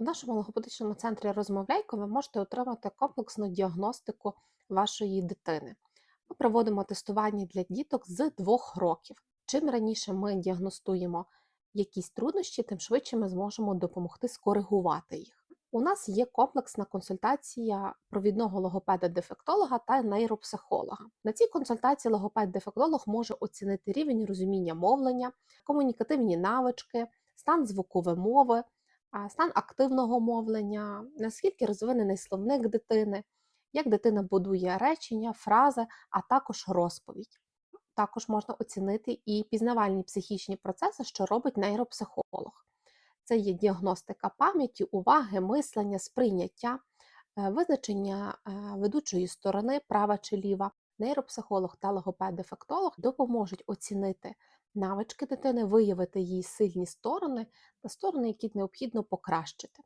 У нашому логопедичному центрі Розмовляйко ви можете отримати комплексну діагностику вашої дитини. Ми проводимо тестування для діток з двох років. Чим раніше ми діагностуємо якісь труднощі, тим швидше ми зможемо допомогти скоригувати їх. У нас є комплексна консультація провідного логопеда-дефектолога та нейропсихолога. На цій консультації логопед-дефектолог може оцінити рівень розуміння мовлення, комунікативні навички, стан звукової мови, стан активного мовлення, наскільки розвинений словник дитини, як дитина будує речення, фрази, а також розповідь. Також можна оцінити і пізнавальні психічні процеси, що робить нейропсихолог. Це є діагностика пам'яті, уваги, мислення, сприйняття, е, визначення е, ведучої сторони, права чи ліва. Нейропсихолог та логопед-дефектолог допоможуть оцінити навички дитини, виявити її сильні сторони та сторони, які необхідно покращити.